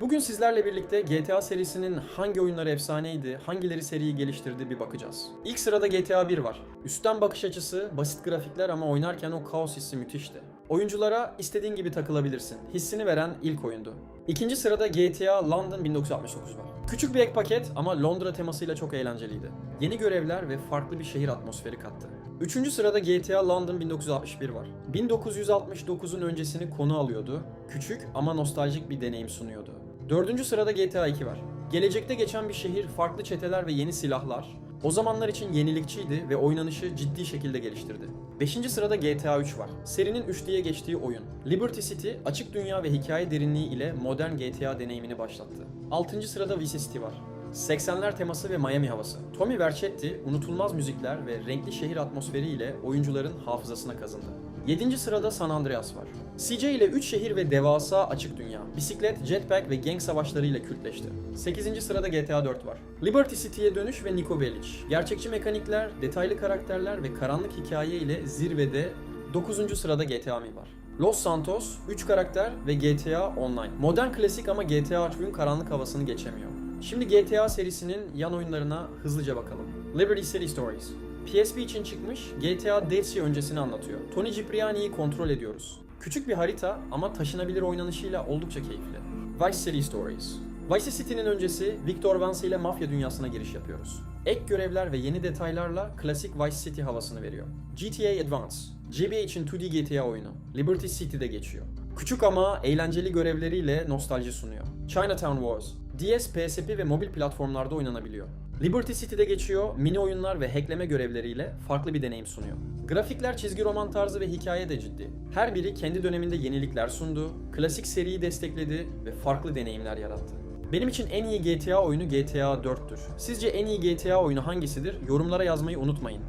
Bugün sizlerle birlikte GTA serisinin hangi oyunları efsaneydi, hangileri seriyi geliştirdi bir bakacağız. İlk sırada GTA 1 var. Üstten bakış açısı, basit grafikler ama oynarken o kaos hissi müthişti. Oyunculara istediğin gibi takılabilirsin. Hissini veren ilk oyundu. İkinci sırada GTA London 1969 var. Küçük bir ek paket ama Londra temasıyla çok eğlenceliydi. Yeni görevler ve farklı bir şehir atmosferi kattı. Üçüncü sırada GTA London 1961 var. 1969'un öncesini konu alıyordu. Küçük ama nostaljik bir deneyim sunuyordu. Dördüncü sırada GTA 2 var. Gelecekte geçen bir şehir, farklı çeteler ve yeni silahlar. O zamanlar için yenilikçiydi ve oynanışı ciddi şekilde geliştirdi. Beşinci sırada GTA 3 var. Serinin 3D'ye geçtiği oyun. Liberty City, açık dünya ve hikaye derinliği ile modern GTA deneyimini başlattı. Altıncı sırada Vice City var. 80'ler teması ve Miami havası. Tommy Vercetti, unutulmaz müzikler ve renkli şehir atmosferiyle oyuncuların hafızasına kazındı. 7. sırada San Andreas var. CJ ile 3 şehir ve devasa açık dünya. Bisiklet, jetpack ve gang savaşlarıyla kültleşti. 8. sırada GTA 4 var. Liberty City'ye dönüş ve Niko Bellic. Gerçekçi mekanikler, detaylı karakterler ve karanlık hikaye ile zirvede 9. sırada GTA Mi var. Los Santos, 3 karakter ve GTA Online. Modern klasik ama GTA 3'ün karanlık havasını geçemiyor. Şimdi GTA serisinin yan oyunlarına hızlıca bakalım. Liberty City Stories. PSP için çıkmış GTA Dacia öncesini anlatıyor. Tony Cipriani'yi kontrol ediyoruz. Küçük bir harita ama taşınabilir oynanışıyla oldukça keyifli. Vice City Stories. Vice City'nin öncesi Victor Vance ile mafya dünyasına giriş yapıyoruz. Ek görevler ve yeni detaylarla klasik Vice City havasını veriyor. GTA Advance. GBA için 2D GTA oyunu. Liberty City'de geçiyor. Küçük ama eğlenceli görevleriyle nostalji sunuyor. Chinatown Wars. DS, PSP ve mobil platformlarda oynanabiliyor. Liberty City'de geçiyor, mini oyunlar ve hackleme görevleriyle farklı bir deneyim sunuyor. Grafikler çizgi roman tarzı ve hikaye de ciddi. Her biri kendi döneminde yenilikler sundu, klasik seriyi destekledi ve farklı deneyimler yarattı. Benim için en iyi GTA oyunu GTA 4'tür. Sizce en iyi GTA oyunu hangisidir? Yorumlara yazmayı unutmayın.